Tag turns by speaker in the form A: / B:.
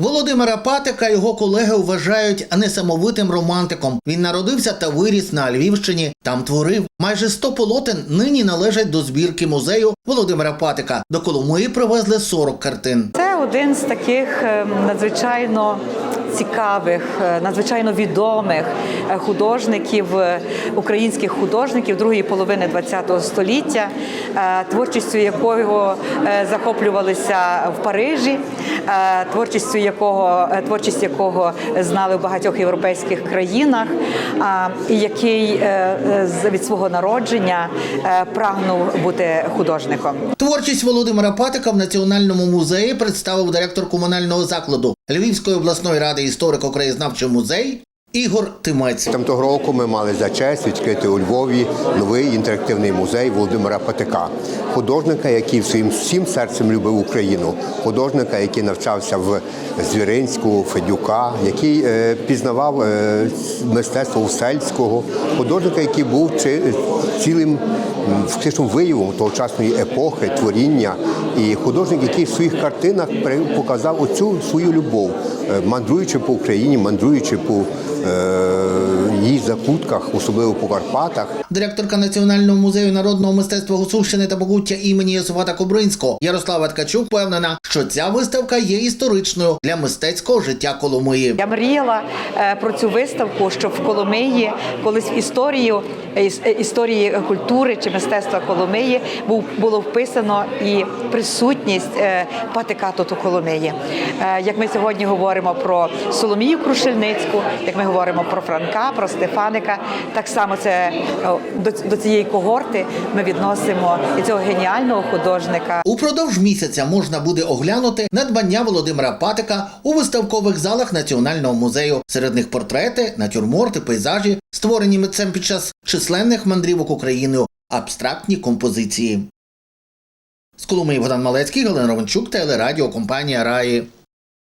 A: Володимира Патика його колеги вважають несамовитим романтиком. Він народився та виріс на Львівщині. Там творив. Майже 100 полотен нині належать до збірки музею Володимира Патика. До Коломиї привезли 40 картин.
B: Це один з таких е, надзвичайно цікавих, е, надзвичайно відомих е, художників, е, українських художників другої половини ХХ століття, творчістю якого захоплювалися в Парижі, творчістю якого творчість якого знали в багатьох європейських країнах, і який від свого народження прагнув бути художником.
A: Творчість Володимира Патика в Національному музеї представив директор комунального закладу Львівської обласної ради історико-краєзнавчий музей Ігор Тимець.
C: Там того року ми мали за честь відкрити у Львові новий інтерактивний музей Володимира Патика, художника, який своїм всім серцем любив Україну, художника, який навчався в Звіринську, Федюка, який е, пізнавав е, мистецтво Усельського, художника, який був чи- цілим фактично виявом тогочасної епохи, творіння, і художник, який в своїх картинах при- показав оцю свою любов, е, мандруючи по Україні, мандруючи по е, її закутках, особливо по Карпатах.
A: Директорка Національного музею народного мистецтва Гуцульщини та Богуття імені Йосифата Кобринського Ярослава Ткачук впевнена, що ця виставка є історичною для мистецького життя Коломиї.
B: Я мріяла е, про цю виставку, щоб в Коломиї колись в історію іс- історії культури чи мистецтва Коломиї був було вписано і присутність е, патика тут у Коломиї. Е, Як ми сьогодні говоримо про Соломію Крушельницьку, як ми говоримо про Франка, про Стефаника, так само це е, до цієї когорти ми відносимо і цього геніального художника.
A: Упродовж місяця можна буде оглянути надбання Володимира Патика у виставкових залах Національного музею. Серед них портрети, натюрморти, пейзажі, створені митцем під час численних мандрівок Україною, абстрактні композиції. З Коломиї Богдан Малецький, Галина телерадіо телерадіокомпанія Раї.